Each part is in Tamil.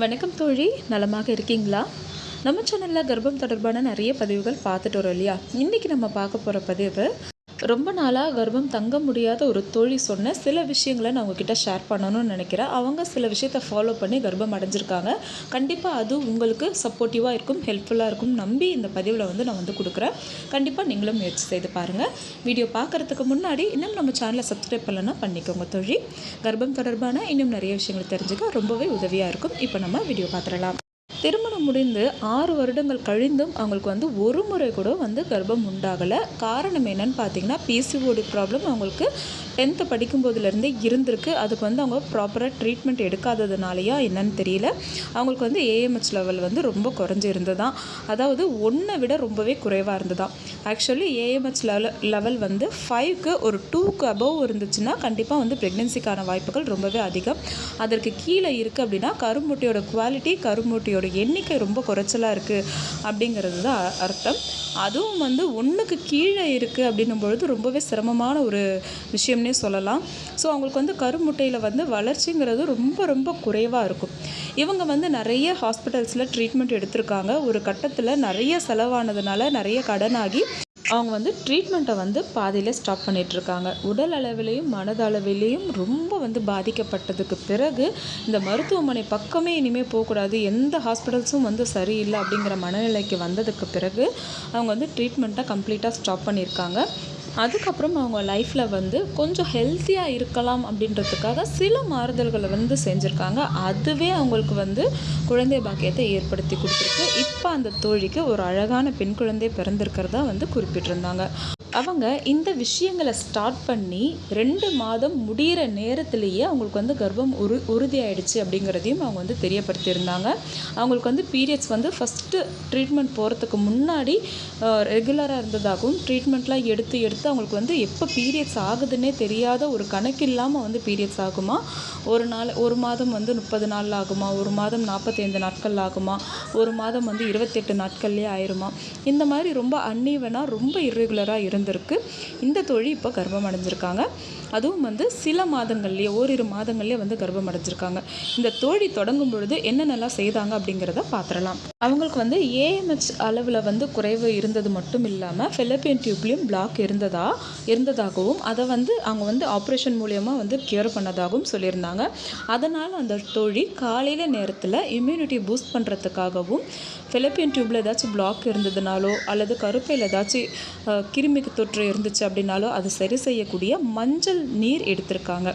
வணக்கம் தோழி. நலமாக இருக்கீங்களா? நம்ம சேனலில் கர்ப்பம் தொடர்பான நிறைய பதிவுகள் பார்த்துட்டு வரோம் இல்லையா? இன்றைக்கி நம்ம பார்க்க போகிற பதிவு ரொம்ப நாளாக கர்ப்பம் தங்க முடியாத ஒரு தோழி சொன்ன சில விஷயங்களை நான் உங்ககிட்ட ஷேர் பண்ணணும்னு நினைக்கிறேன். அவங்க சில விஷயத்தை ஃபாலோ பண்ணி கர்ப்பம் அடைஞ்சிருக்காங்க. கண்டிப்பாக அது உங்களுக்கு சப்போர்ட்டிவாக இருக்கும் ஹெல்ப்ஃபுல்லாக இருக்கும் நம்பி இந்த பதிவில் வந்து நான் வந்து கொடுக்குறேன். கண்டிப்பாக நீங்களும் முயற்சி செய்து பாருங்கள் வீடியோ பார்க்குறதுக்கு முன்னாடி இன்னும் நம்ம சேனலை சப்ஸ்கிரைப் பண்ணலன்னா பண்ணிக்கோங்க தோழி. கர்ப்பம் தொடர்பான இன்னும் நிறைய விஷயங்களை தெரிஞ்சுக்க ரொம்பவே உதவியாக இருக்கும். இப்போ நம்ம வீடியோ பார்த்துடலாம். திருமணம் முடிந்து ஆறு வருடங்கள் கழிந்தும் அவங்களுக்கு வந்து ஒரு முறை கூட வந்து கர்ப்பம் உண்டாகலை. காரணம் என்னன்னு பார்த்தீங்கன்னா பிசிஓடி ப்ராப்ளம் அவங்களுக்கு டென்த்து படிக்கும்போதுலேருந்தே இருந்திருக்கு. அதுக்கு வந்து அவங்க ப்ராப்பராக ட்ரீட்மெண்ட் எடுக்காததுனாலயா என்னன்னு தெரியல. அவங்களுக்கு வந்து ஏஎம்ஹெச் லெவல் வந்து ரொம்ப குறைஞ்சி இருந்ததான் அதாவது ஒன்றை விட ரொம்பவே குறைவாக இருந்ததான் ஆக்சுவலி ஏஎம்ஹெச் லெவல் லெவல் வந்து ஃபைவ்க்கு ஒரு டூக்கு அபவ் இருந்துச்சுன்னா கண்டிப்பாக வந்து ப்ரெக்னென்சிக்கான வாய்ப்புகள் ரொம்பவே அதிகம். அதற்கு கீழே இருக்குது அப்படின்னா கருமுட்டையோட குவாலிட்டி கருமுட்டையோட எண்ணிக்கை ரொம்ப குறைச்சலாக இருக்குது அப்படிங்கிறது தான் அர்த்தம். அதுவும் வந்து ஒன்றுக்கு கீழே இருக்குது அப்படின்னும் பொழுது ரொம்பவே சிரமமான ஒரு விஷயம்னே சொல்லலாம். ஸோ அவங்களுக்கு வந்து கருமுட்டையில் வந்து வளர்ச்சிங்கிறது ரொம்ப ரொம்ப குறைவாக இருக்கும். இவங்க வந்து நிறைய ஹாஸ்பிட்டல்ஸில் ட்ரீட்மெண்ட் எடுத்திருக்காங்க. ஒரு கட்டத்தில் நிறைய செலவானதுனால நிறைய கடனாகி அவங்க வந்து ட்ரீட்மெண்ட்டை வந்து பாதியிலே ஸ்டாப் பண்ணிகிட்ருக்காங்க உடல் அளவிலையும் மனதளவிலையும் ரொம்ப வந்து பாதிக்கப்பட்டதுக்கு பிறகு இந்த மருத்துவமனை பக்கமே இனிமேல் போகக்கூடாது. எந்த ஹாஸ்பிட்டல்ஸும் வந்து சரியில்லை அப்படிங்கிற மனநிலைக்கு வந்ததுக்கு பிறகு அவங்க வந்து ட்ரீட்மெண்ட்டை கம்ப்ளீட்டாக ஸ்டாப் பண்ணியிருக்காங்க. அதுக்கப்புறம் அவங்க லைஃப்பில் வந்து கொஞ்சம் ஹெல்த்தியாக இருக்கலாம் அப்படின்றதுக்காக சில மாறுதல்களை வந்து செஞ்சுருக்காங்க. அதுவே அவங்களுக்கு வந்து குழந்தை பாக்கியத்தை ஏற்படுத்தி கொடுத்துருக்கு. இப்போ அந்த தோழிக்கு ஒரு அழகான பெண் குழந்தை பிறந்திருக்கிறதா வந்து குறிப்பிட்டிருந்தாங்க. அவங்க இந்த விஷயங்களை ஸ்டார்ட் பண்ணி ரெண்டு மாதம் முடிகிற நேரத்திலேயே அவங்களுக்கு வந்து கர்ப்பம் உரு உறுதியாயிடுச்சு அப்படிங்கிறதையும் அவங்க வந்து தெரியப்படுத்தியிருந்தாங்க. அவங்களுக்கு வந்து பீரியட்ஸ் வந்து ஃபஸ்ட்டு ட்ரீட்மெண்ட் போகிறதுக்கு முன்னாடி ரெகுலராக இருந்ததாகவும் ட்ரீட்மெண்ட்லாம் எடுத்து எடுத்து அவங்களுக்கு வந்து எப்போ பீரியட்ஸ் ஆகுதுன்னே தெரியாத ஒரு கணக்கு இல்லாமல் வந்து பீரியட்ஸ் ஆகுமா? ஒரு நாள் ஒரு மாதம் வந்து முப்பது நாள் ஆகுமா? ஒரு மாதம் நாற்பத்தைந்து நாட்கள் ஆகுமா? ஒரு மாதம் வந்து இருபத்தெட்டு நாட்கள்லேயே ஆயிருமா? இந்த மாதிரி ரொம்ப அன்னீவனாக ரொம்ப இர்ரெகுலராக வந்திருக்கு. இந்த தோழி இப்போ கர்ப்பம் அடைஞ்சிருக்காங்க. அதுவும் வந்து சில மாதங்கள்லேயே ஓரிரு மாதங்கள்லேயே வந்து கர்ப்பம் அடைஞ்சிருக்காங்க. இந்த தோழி தொடங்கும் பொழுது என்னென்னலாம் செய்தாங்க அப்படிங்கிறத பார்த்துடலாம் அவங்களுக்கு வந்து ஏஎம்ஹெச் அளவில் வந்து குறைவு இருந்தது மட்டும் இல்லாமல் ஃபெலப்பியன் டியூப்லேயும் பிளாக் இருந்ததா இருந்ததாகவும் அதை வந்து அவங்க வந்து ஆப்ரேஷன் மூலயமா வந்து கியூர் பண்ணதாகவும் சொல்லியிருந்தாங்க. அதனால் அந்த தோழி காலையில் நேரத்தில் இம்யூனிட்டி பூஸ்ட் பண்ணுறதுக்காகவும் ஃபெலப்பியன் டியூப்பில் ஏதாச்சும் பிளாக் இருந்ததுனாலோ அல்லது கருப்பையில் ஏதாச்சும் கிருமி கிருமி தொற்று இருந்துச்சு அப்படின்னாலும் அது சரி செய்யக்கூடிய மஞ்சள் நீர் எடுத்திருக்காங்க.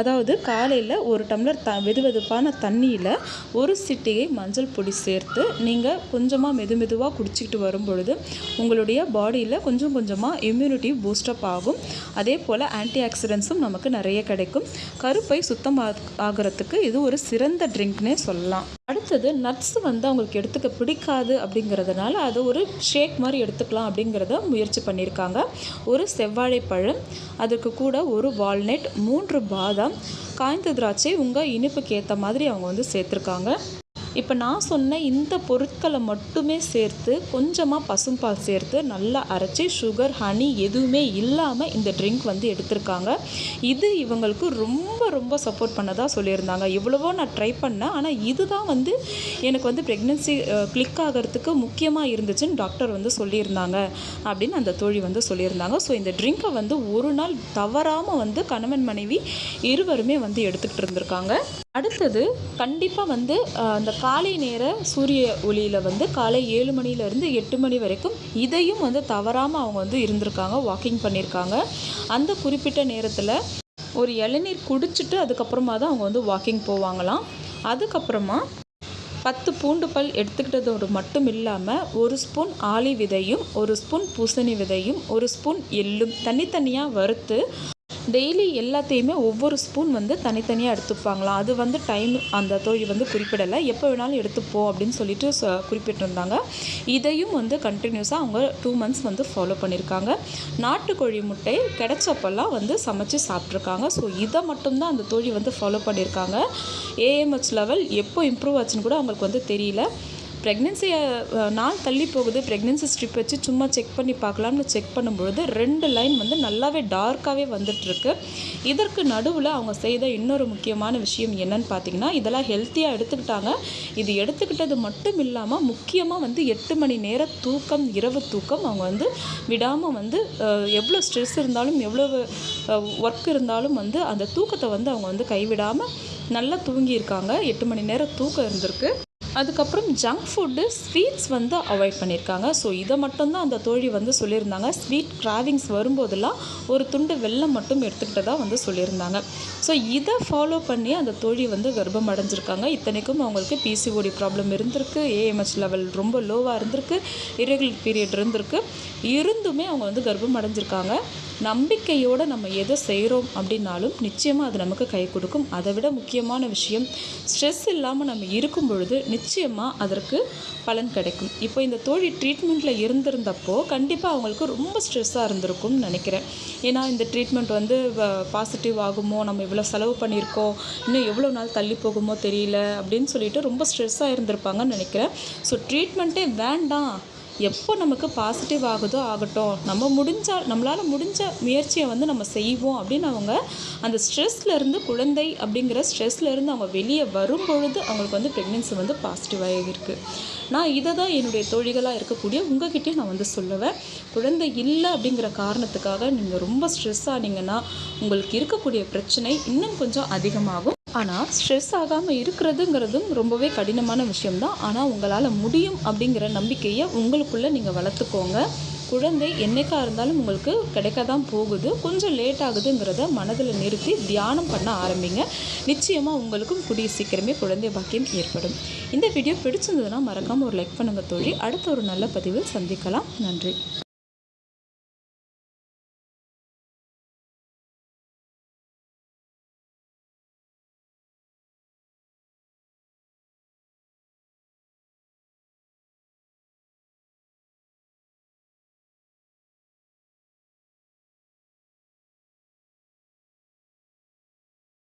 அதாவது காலையில் ஒரு டம்ளர் த வெதுவெதுப்பான தண்ணியில் ஒரு சிட்டிகை மஞ்சள் பொடி சேர்த்து நீங்கள் கொஞ்சமாக மெது மெதுவாக குடிச்சிக்கிட்டு வரும் பொழுது உங்களுடைய பாடியில் கொஞ்சம் கொஞ்சமாக இம்யூனிட்டி பூஸ்டப் ஆகும். அதே போல் ஆன்டி ஆக்சிடென்ட்ஸும் நமக்கு நிறைய கிடைக்கும். கருப்பை சுத்தமாக ஆகிறதுக்கு இது ஒரு சிறந்த ட்ரிங்க்னே சொல்லலாம். அடுத்தது நட்ஸ் வந்து அவங்களுக்கு எடுத்துக்க பிடிக்காது அப்படிங்கிறதுனால அதை ஒரு ஷேக் மாதிரி எடுத்துக்கலாம் அப்படிங்கிறத முயற்சி பண்ணியிருக்காங்க. ஒரு செவ்வாழைப்பழம் அதுக்கு கூட ஒரு வால்நட் மூன்று பாதாம் காய்ந்த திராட்சை உங்கள் இனிப்புக்கு ஏற்ற மாதிரி அவங்க வந்து சேர்த்துருக்காங்க. இப்போ நான் சொன்ன இந்த பொருட்களை மட்டுமே சேர்த்து கொஞ்சமாக பசும்பால் சேர்த்து நல்லா அரைச்சி சுகர் ஹனி எதுவுமே இல்லாமல் இந்த ட்ரிங்க் வந்து எடுத்திருக்காங்க. இது இவங்களுக்கு ரொம்ப ரொம்ப சப்போர்ட் பண்ணதாக சொல்லியிருந்தாங்க. எவ்வளவோ நான் ட்ரை பண்ணேன். ஆனால் இதுதான் வந்து எனக்கு வந்து ப்ரெக்னென்சி கிளிக் ஆகிறதுக்கு முக்கியமாக இருந்துச்சுன்னு டாக்டர் வந்து சொல்லியிருந்தாங்க அப்படின்னு அந்த தோழி வந்து சொல்லியிருந்தாங்க. ஸோ இந்த ட்ரிங்கை வந்து ஒரு நாள் தவறாமல் வந்து கணவன் மனைவி இருவருமே வந்து எடுத்துக்கிட்டு இருந்திருக்காங்க. அடுத்தது கண்டிப்பாக வந்து அந்த காலை நேர சூரிய ஒளியில் வந்து காலை ஏழு மணிலேருந்து எட்டு மணி வரைக்கும் இதையும் வந்து தவறாமல் அவங்க வந்து இருந்திருக்காங்க வாக்கிங் பண்ணியிருக்காங்க. அந்த குறிப்பிட்ட நேரத்தில் ஒரு இளநீர் குடிச்சிட்டு அதுக்கப்புறமா தான் அவங்க வந்து வாக்கிங் போவாங்களாம். அதுக்கப்புறமா பத்து பூண்டு பல் எடுத்துக்கிட்டதோடு மட்டும் இல்லாமல் ஒரு ஸ்பூன் ஆளி விதையும் ஒரு ஸ்பூன் பூசணி விதையும் ஒரு ஸ்பூன் எள்ளும் தனித்தனியாக வறுத்து டெய்லி எல்லாத்தையுமே ஒவ்வொரு ஸ்பூன் வந்து தனித்தனியாக எடுத்துப்பாங்களாம். அது வந்து டைம் அந்த தோழி வந்து குறிப்பிடலை. எப்போ வேணாலும் எடுத்துப்போம் அப்படின்னு சொல்லிட்டு குறிப்பிட்டிருந்தாங்க. இதையும் வந்து கண்டினியூஸாக அவங்க டூ மந்த்ஸ் வந்து ஃபாலோ பண்ணியிருக்காங்க நாட்டுக்கோழி முட்டை கிடைச்சப்பெல்லாம் வந்து சமைச்சு சாப்பிட்ருக்காங்க ஸோ இதை மட்டும்தான் அந்த தோழி வந்து ஃபாலோ பண்ணியிருக்காங்க ஏஎம்ஹெச் லெவல் எப்போ இம்ப்ரூவ் ஆச்சுன்னு கூட அவங்களுக்கு வந்து தெரியல. ப்ரெக்னென்சியை நாள் தள்ளி போகுது. ப்ரெக்னென்சி ஸ்ட்ரிப் வச்சு சும்மா செக் பண்ணி பார்க்கலாம்னு செக் பண்ணும்பொழுது ரெண்டு லைன் வந்து நல்லாவே டார்க்காகவே வந்துட்டுருக்கு. இதற்கு நடுவில் அவங்க செய்த இன்னொரு முக்கியமான விஷயம் என்னன்னு பார்த்தீங்கன்னா இதெல்லாம் ஹெல்த்தியாக எடுத்துக்கிட்டாங்க. இது எடுத்துக்கிட்டது மட்டும் இல்லாமல் முக்கியமாக வந்து எட்டு மணி நேர தூக்கம் இரவு தூக்கம் அவங்க வந்து விடாமல் வந்து எவ்வளோ ஸ்ட்ரெஸ் இருந்தாலும் எவ்வளோ ஒர்க் இருந்தாலும் வந்து அந்த தூக்கத்தை வந்து அவங்க வந்து கைவிடாமல் நல்லா தூங்கியிருக்காங்க. எட்டு மணி நேரம் தூக்கம் இருந்திருக்கு. அதுக்கப்புறம் ஜங்க் ஃபுட்டு ஸ்வீட்ஸ் வந்து அவாய்ட் பண்ணியிருக்காங்க ஸோ இதை மட்டும்தான் அந்த தோழி வந்து சொல்லியிருந்தாங்க. ஸ்வீட் கிராவிங்ஸ் வரும்போதெல்லாம் ஒரு துண்டு வெல்லம் மட்டும் எடுத்துக்கிட்டதா வந்து சொல்லியிருந்தாங்க. ஸோ இதை ஃபாலோ பண்ணி அந்த தோழி வந்து கர்ப்பம் அடைஞ்சிருக்காங்க. இத்தனைக்கும் அவங்களுக்கு பிசிஓடி ப்ராப்ளம் இருந்திருக்கு. ஏஎம்ஹெச் லெவல் ரொம்ப லோவாக இருந்திருக்கு. இரெகுலர் பீரியட் இருந்திருக்கு. இருந்துமே அவங்க வந்து கர்ப்பம் அடைஞ்சிருக்காங்க. நம்பிக்கையோடு நம்ம எதை செய்கிறோம் அப்படின்னாலும் நிச்சயமாக அது நமக்கு கை கொடுக்கும். அதை விட முக்கியமான விஷயம் ஸ்ட்ரெஸ் இல்லாமல் நம்ம இருக்கும் பொழுது நிச்சயமாக அதற்கு பலன் கிடைக்கும். இப்போ இந்த தோழி ட்ரீட்மெண்ட்டில் இருந்திருந்தப்போ கண்டிப்பாக அவங்களுக்கு ரொம்ப ஸ்ட்ரெஸ்ஸாக இருந்திருக்கும்னு நினைக்கிறேன். ஏன்னா இந்த ட்ரீட்மெண்ட் வந்து பாசிட்டிவ் ஆகுமோ நம்ம இவ்வளோ செலவு பண்ணியிருக்கோம் இன்னும் எவ்வளோ நாள் தள்ளி போகுமோ தெரியல அப்படின்னு சொல்லிட்டு ரொம்ப ஸ்ட்ரெஸ்ஸாக இருந்திருப்பாங்கன்னு நினைக்கிறேன். ஸோ ட்ரீட்மெண்ட்டே வேண்டாம். எப்போ நமக்கு பாசிட்டிவ் ஆகுதோ ஆகட்டும் நம்ம முடிஞ்சால் நம்மளால் முடிஞ்ச முயற்சியை வந்து நம்ம செய்வோம் அப்படின்னு அவங்க அந்த ஸ்ட்ரெஸ்லேருந்து குழந்தை அப்படிங்கிற ஸ்ட்ரெஸ்லேருந்து அவங்க வெளியே வரும் பொழுது அவங்களுக்கு வந்து ப்ரெக்னென்சி வந்து பாசிட்டிவாக இருக்குது நான் இதை தான் என்னுடைய தோழிகளாக இருக்கக்கூடிய உங்ககிட்டே நான் வந்து சொல்லுவேன். குழந்தை இல்லை அப்படிங்கிற காரணத்துக்காக நீங்கள் ரொம்ப ஸ்ட்ரெஸ் ஆனீங்கன்னா உங்களுக்கு இருக்கக்கூடிய பிரச்சனை இன்னும் கொஞ்சம் அதிகமாகும். ஆனால் ஸ்ட்ரெஸ் ஆகாமல் இருக்கிறதுங்கிறதும் ரொம்பவே கடினமான விஷயம்தான். ஆனால் உங்களால் முடியும் அப்படிங்கிற நம்பிக்கையை உங்களுக்குள்ளே நீங்கள் வளர்த்துக்கோங்க. குழந்தை என்னைக்கா இருந்தாலும் உங்களுக்கு கிடைக்க தான் போகுது. கொஞ்சம் லேட் ஆகுதுங்கிறத மனதில் நிறுத்தி தியானம் பண்ண ஆரம்பிங்க. நிச்சயமாக உங்களுக்கும் கூடிய சீக்கிரமே குழந்தை பாக்கியம் ஏற்படும். இந்த வீடியோ பிடிச்சிருந்ததுன்னா மறக்காமல் ஒரு லைக் பண்ணுங்கள் தோழி. அடுத்த ஒரு நல்ல பதிவில் சந்திக்கலாம். நன்றி.